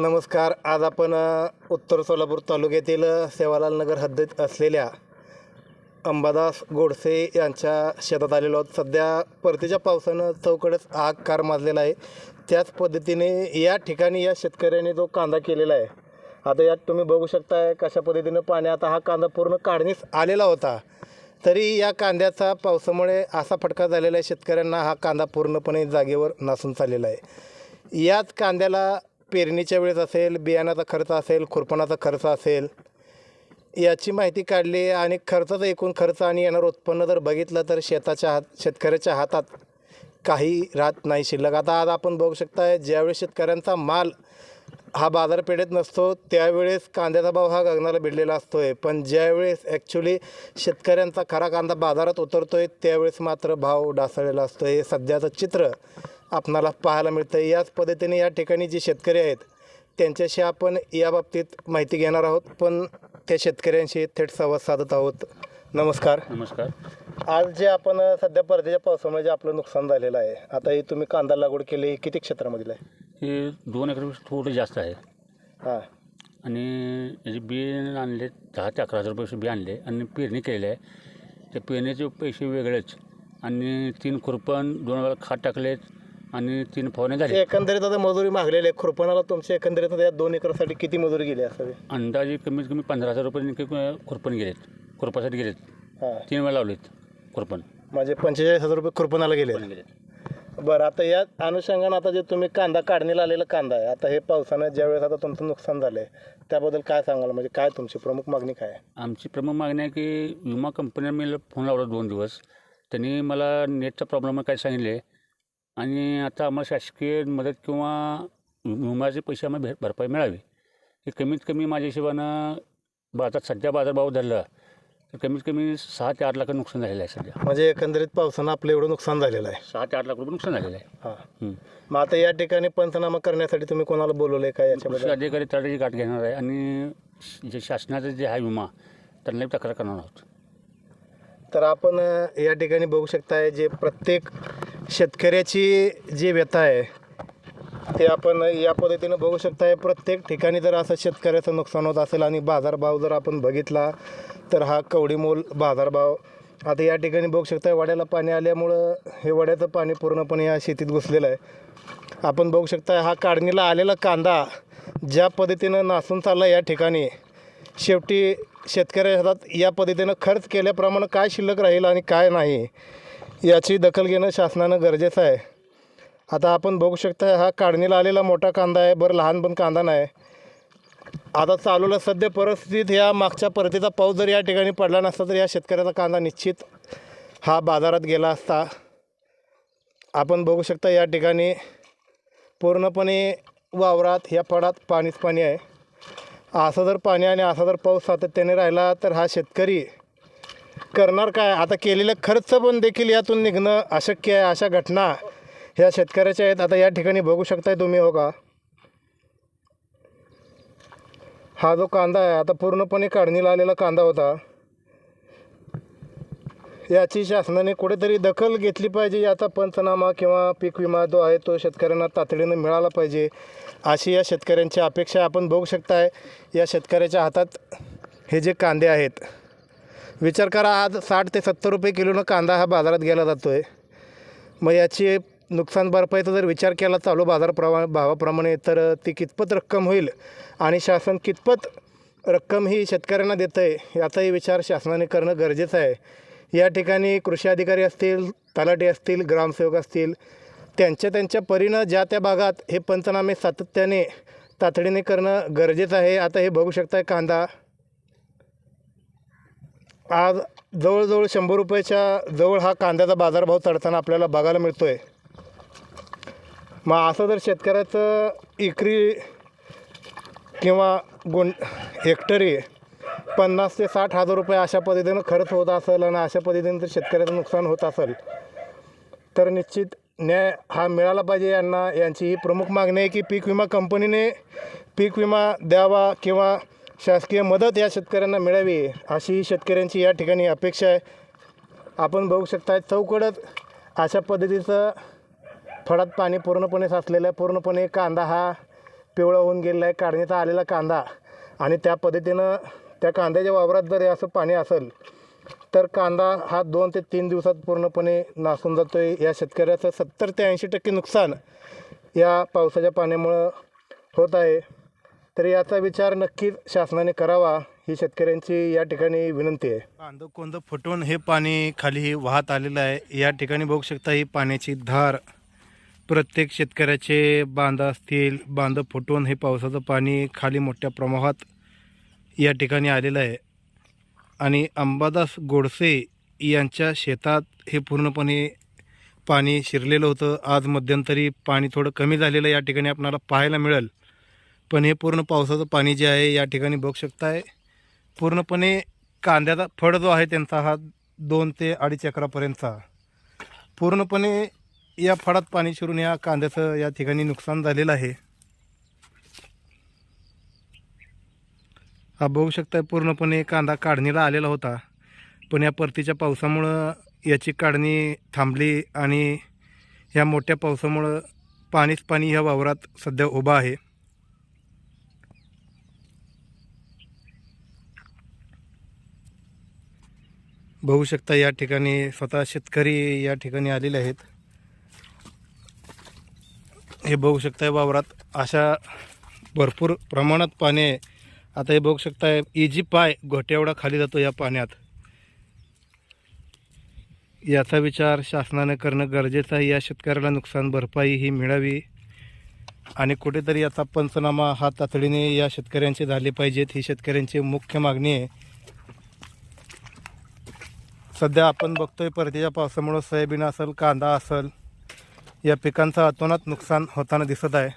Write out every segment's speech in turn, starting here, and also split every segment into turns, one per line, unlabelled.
नमस्कार. आज आपण उत्तर सोलापूर तालुक्यातील सेवालाल नगर हद्दीत असलेल्या अंबादास गोडसे यांच्या शेतात आलेलो आहोत. सध्या परतीच्या पावसानं चौकडच आग कार माजलेला आहे. त्याच पद्धतीने या ठिकाणी या शेतकऱ्याने जो कांदा केलेला आहे आता यात तुम्ही बघू शकताय कशा पद्धतीनं पाणी आता हा कांदा पूर्ण काढणीस आलेला होता. तरी या कांद्याचा पावसामुळे असा फटका झालेला आहे शेतकऱ्यांना हा कांदा पूर्णपणे जागेवर नासून चाललेला आहे. याच कांद्याला पेरणीच्या वेळेस असेल बियाण्याचा खर्च असेल खुरपणाचा खर्च असेल याची माहिती काढली आणि खर्चाचा एकूण खर्च आणि येणारं उत्पन्न जर बघितलं तर शेताच्या हात शेतकऱ्याच्या हातात काही राहत नाही शिल्लक. आता आज आपण बघू शकता ज्यावेळेस शेतकऱ्यांचा माल हा बाजारपेठेत नसतो त्यावेळेस कांद्याचा भाव हा गगनाला भिडलेला असतो आहे पण ज्यावेळेस ॲक्च्युली शेतकऱ्यांचा खरा कांदा बाजारात उतरतो आहे त्यावेळेस मात्र भाव डासळलेला असतो हे सध्याचं चित्र आपणाला पाहायला मिळतं आहे याच पद्धतीने या ठिकाणी जे शेतकरी आहेत त्यांच्याशी आपण या बाबतीत माहिती घेणार आहोत. पण त्या शेतकऱ्यांशी थेट संवाद साधत आहोत. नमस्कार.
नमस्कार.
आज जे आपण सध्या परदेच्या पावसामुळे जे आपलं नुकसान झालेलं आहे आता हे तुम्ही कांदा लागवड केली हे किती क्षेत्रामधील आहे?
हे दोन एकरपेक्षा थोडं जास्त आहे.
हां.
आणि याचे बी आणले दहा ते अकरा हजार रुपये बी आणले आणि पेरणी केलेली आहे. त्या पेरणीचे पैसे वेगळेच. आणि तीन खुरपण दोन वेळा खात टाकलेत. आणि तीन फवारणी झाले.
एकंदरीत आता मजुरी मागलेली आहे. खुरपणाला तुमच्या एकंदरीत आता या दोन एकरसाठी किती मजुरी गेली असावी?
अंदाजे कमीत कमी पंधरा हजार रुपये खुरपण गेलेत. खुरपासाठी गेलेत.
हां.
तीन वेळा लावलेत खुरपण.
म्हणजे पंचेचाळीस हजार रुपये खुरपणाला गेले बरं आता या अनुषंगानं आता जे तुम्ही कांदा काढणीला आलेला कांदा आहे आता हे पावसानं ज्यावेळेस आता तुमचं नुकसान झालं आहे त्याबद्दल काय सांगाल? म्हणजे काय तुमची प्रमुख मागणी काय आहे?
आमची प्रमुख मागणी आहे की विमा कंपनीला मी फोन लावला दोन दिवस. त्यांनी मला नेटचा प्रॉब्लेम काय सांगितले. आणि आता आम्हाला शासकीय मदत किंवा विम्याचे पैसे आम्हाला भे भरपाई मिळावी. हे कमीत कमी माझ्या हिशोबानं बाजार सध्या बाजारभाव धरला तर कमीत कमी सहा ते आठ लाख नुकसान झालेलं आहे सध्या.
म्हणजे एकंदरीत पावसानं आपलं एवढं नुकसान झालेलं आहे.
सहा ते आठ लाख रुपये नुकसान झालेलं आहे.
हां. मग आता या ठिकाणी पंचनामा करण्यासाठी तुम्ही कोणाला बोलवलं आहे का याच्याबद्दल
अधिकारी तळाची गाठ घेणार आहे आणि जे शासनाचं जे आहे विमा त्यांनाही तक्रार करणार आहोत.
तर आपण या ठिकाणी बघू शकताय जे प्रत्येक शेतकऱ्याची जी व्यथा आहे ते आपण या पद्धतीनं बघू शकताय. प्रत्येक ठिकाणी जर असं शेतकऱ्याचं नुकसान होत असेल आणि बाजारभाव जर आपण बघितला तर हा कवडीमोल बाजारभाव आता या ठिकाणी बघू शकताय वड्याला पाणी आल्यामुळं हे वड्याचं पाणी पूर्णपणे या शेतीत घुसलेलं आहे. आपण बघू शकताय हा काढणीला आलेला कांदा ज्या पद्धतीनं नासून चालला या ठिकाणी शेवटी शेतकऱ्या हातात या पद्धतीनं खर्च केल्याप्रमाणे काय शिल्लक राहील आणि काय नाही याची दखल घेणं शासनानं गरजेचं आहे. आता आपण बघू शकता हा काढणीला आलेला मोठा कांदा आहे बरं लहान पण कांदा नाही. आता चालूला सध्या परिस्थितीत ह्या मागच्या परतीचा पाऊस जर या ठिकाणी पडला नसता तर या शेतकऱ्याचा कांदा निश्चित हा बाजारात गेला असता. आपण बघू शकता या ठिकाणी पूर्णपणे वावरात ह्या फळात पाणीच पाणी आहे. असं जर पाणी आणि असा जर पाऊस सातत्याने राहिला तर हा शेतकरी करणार काय? आता केलेलं खर्च पण देखील यातून निघणं अशक्य आहे अशा घटना ह्या शेतकऱ्याच्या आहेत. आता या ठिकाणी बघू शकताय तुम्ही हो का? हा जो कांदा आहे आता पूर्णपणे काढणीला आलेला कांदा होता. याची शासनाने कुठेतरी दखल घेतली पाहिजे याचा पंचनामा किंवा पीक विमा जो आहे तो शेतकऱ्यांना तातडीनं मिळाला पाहिजे अशी या शेतकऱ्यांची अपेक्षा आपण बघू शकताय. या शेतकऱ्याच्या हातात हे जे कांदे आहेत विचार करा आज साठ ते सत्तर रुपये किलोनं कांदा हा बाजारात गेला जातो आहे मग याची नुकसान भरपाईचा जर विचार केला चालू बाजार प्रवा भावाप्रमाणे तर ती कितपत रक्कम होईल आणि शासन कितपत रक्कम ही शेतकऱ्यांना देतं आहे याचाही विचार शासनाने करणं गरजेचं आहे. या ठिकाणी कृषी अधिकारी असतील तलाठी असतील ग्रामसेवक असतील त्यांच्या त्यांच्या परीनं ज्या त्या भागात हे पंचनामे सातत्याने तातडीने करणं गरजेचं आहे. आता हे बघू शकताय कांदा आज जवळजवळ शंभर रुपयाच्या जवळ हा कांद्याचा बाजारभाव चढताना आपल्याला बघायला मिळतो आहे मग असं जर शेतकऱ्याचं इकरी किंवा गुण हेक्टरी पन्नास ते साठ हजार रुपये अशा पद्धतीनं खर्च होत असेल आणि अशा पद्धतीनं जर शेतकऱ्याचं नुकसान होत असेल तर निश्चित न्याय हा मिळाला पाहिजे यांना. यांची ही प्रमुख मागणी आहे की पीक विमा कंपनीने पीक विमा द्यावा किंवा शासकीय मदत या शेतकऱ्यांना मिळावी अशी ही शेतकऱ्यांची या ठिकाणी अपेक्षा आहे. आपण बघू शकता चौकडत अशा पद्धतीचं फळात पाणी पूर्णपणे साचलेलं आहे. पूर्णपणे कांदा हा पिवळा होऊन गेलेला आहे. काढणीचा आलेला कांदा आणि त्या पद्धतीनं त्या कांद्याच्या वावरात जर असं पाणी असेल तर कांदा हा दोन ते तीन दिवसात पूर्णपणे नासून जातो आहे या शेतकऱ्याचं सत्तर ते ऐंशी टक्के नुकसान या पावसाच्या पाण्यामुळं होत आहे. तर याचा विचार नक्कीच शासनाने करावा ही शेतकऱ्यांची या ठिकाणी विनंती आहे. कांदं कोंद फुटून हे पाणी खाली वाहत आलेलं आहे. या ठिकाणी बघू शकता ही पाण्याची धार. प्रत्येक शेतकऱ्याचे बांध असतील बांध फुटून हे पावसाचं पाणी खाली मोठ्या प्रमाणात या ठिकाणी आलेलं आहे. आणि अंबादास गोडसे यांच्या शेतात हे पूर्णपणे पाणी शिरलेलं होतं. आज मध्यंतरी पाणी थोडं कमी झालेलं या ठिकाणी आपणाला पाहायला मिळेल. पण हे पूर्ण पावसाचं पाणी जे आहे या ठिकाणी बघू शकताय. पूर्णपणे कांद्याचा फळ जो आहे त्यांचा हा दोन ते अडीच एकरापर्यंतचा. पूर्णपणे या फळात पाणी शिरून या कांद्याचं या ठिकाणी नुकसान झालेलं आहे. हा बघू शकताय पूर्णपणे कांदा काढणीला आलेला होता. पण या परतीच्या पावसामुळं याची काढणी थांबली आणि या मोठ्या पावसामुळं पाणीच पाणी ह्या वावरात सध्या उभा आहे. बघू शकता या ठिकाणी स्वतः शेतकरी या ठिकाणी आलेले आहेत. हे बघू शकताय वावरात अशा भरपूर प्रमाणात पाणी आहे आता हे बघू शकताय इजी पाय घोट्यावडा खाली जातो या पाण्यात. याचा विचार शासनाने करणं गरजेचं आहे. या शेतकऱ्याला नुकसान भरपाई ही मिळावी. आणि कुठेतरी याचा पंचनामा हा तातडीने या शेतकऱ्यांचे झाले पाहिजेत. ही शेतकऱ्यांची मुख्य मागणी आहे. सध्या आपण बघतोय परतीच्या पावसामुळं सोयाबीन असेल कांदा असेल या पिकांचं अतोनात नुकसान होताना दिसत आहे.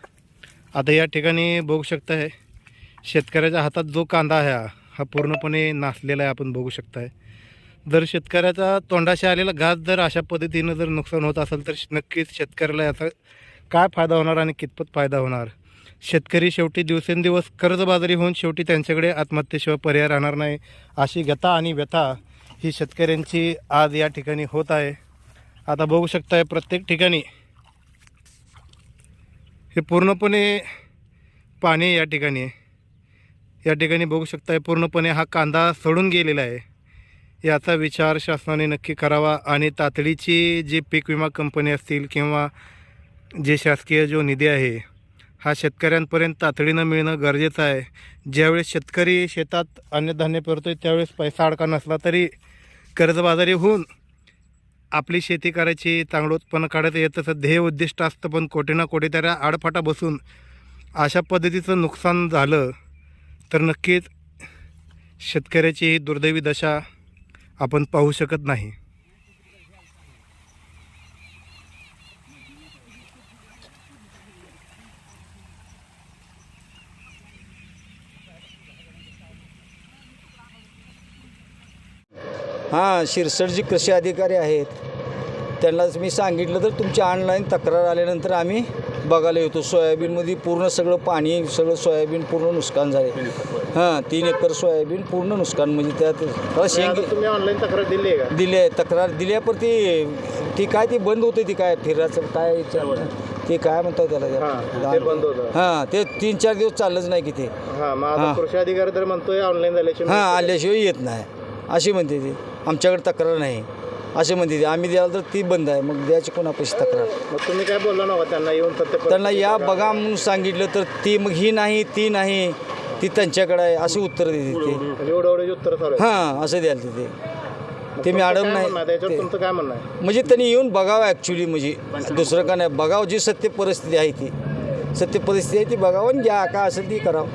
आता या ठिकाणी बघू शकताय शेतकऱ्याच्या हातात जो कांदा आहे हा, पूर्णपणे नासलेला आहे आपण बघू शकताय. जर शेतकऱ्याचा तोंडाशी आलेला घास जर अशा पद्धतीनं जर नुकसान होत असेल तर नक्कीच शेतकऱ्याला याचा काय फायदा होणार आणि कितपत फायदा होणार? शेतकरी शेवटी दिवसेंदिवस कर्जबाजारी होऊन शेवटी त्यांच्याकडे आत्महत्येशिवाय पर्याय राहणार नाही अशी गता आणि व्यथा ही शेतकऱ्यांची आज या ठिकाणी होत आहे. आता बघू शकताय प्रत्येक ठिकाणी हे पूर्णपणे पाणी या ठिकाणी आहे. या ठिकाणी बघू शकताय पूर्णपणे हा कांदा सडून गेलेला आहे. याचा विचार शासनाने नक्की करावा आणि तातडीची जी पीक विमा कंपनी असतील किंवा जे शासकीय जो निधी आहे हा शेतकऱ्यांपर्यंत तातडीनं मिळणं गरजेचं आहे. ज्यावेळेस शेतकरी शेतात अन्नधान्य पेरतोय त्यावेळेस पैसा अडका नसला तरी कर्जबाजारी होऊन आपली शेती करायची चांगलं उत्पन्न काढायचं याचं ध्येय उद्दिष्ट असतं पण कोठे ना कोठे त्याला आडफाटा बसून अशा पद्धतीचं नुकसान झालं तर नक्कीच शेतकऱ्याची ही दुर्दैवी दशा आपण पाहू शकत नाही
हां शिरसट जे कृषी अधिकारी आहेत. त्यांनाच मी सांगितलं तर तुमची ऑनलाईन तक्रार आल्यानंतर आम्ही बघायला येतो. सोयाबीनमध्ये पूर्ण सगळं पाणी सगळं सोयाबीन पूर्ण नुकसान झाले. हां तीन एकर सोयाबीन पूर्ण नुकसान म्हणजे त्यात शेंग
तुम्ही ऑनलाईन तक्रार दिली आहे का?
दिले तक्रार दिल्या पर ती ती काय ती बंद होते ती काय? फिरायचं काय ते काय म्हणतात त्याला?
हां, ते बंद होतं.
हां ते तीन चार दिवस चाललंच नाही की ते.
हां
हां.
कृषी अधिकारी तर म्हणतोय ऑनलाईन झाल्याशिवाय
हां आल्याशिवाय येत नाही. अशी म्हणते ती. आमच्याकडे तक्रार नाही. असे म्हणते ती. आम्ही द्याल तर ती बंद आहे. मग द्यायची कोणापाशी तक्रार?
मग तुम्ही काय बोलला नव्हता त्यांना? येऊन सत्य
त्यांना या बघा. म्हणून सांगितलं तर ती मग ही नाही ती नाही ती त्यांच्याकडे आहे. असे उत्तर देते ते.
एवढं एवढे उत्तर चालू आहे.
हां असं द्याल ते
मग
ते मी
तुमचं काय
नाही.
म्हणणं आहे? त्याच्यावर
ते-
तुमचं काय म्हणणं आहे?
म्हणजे त्यांनी येऊन बघावं ॲक्च्युली म्हणजे. दुसरं का नाही? बघावं जी सत्य परिस्थिती आहे ती. सत्य परिस्थिती आहे ती बघावं आणि घ्या. काय असेल ती करावं.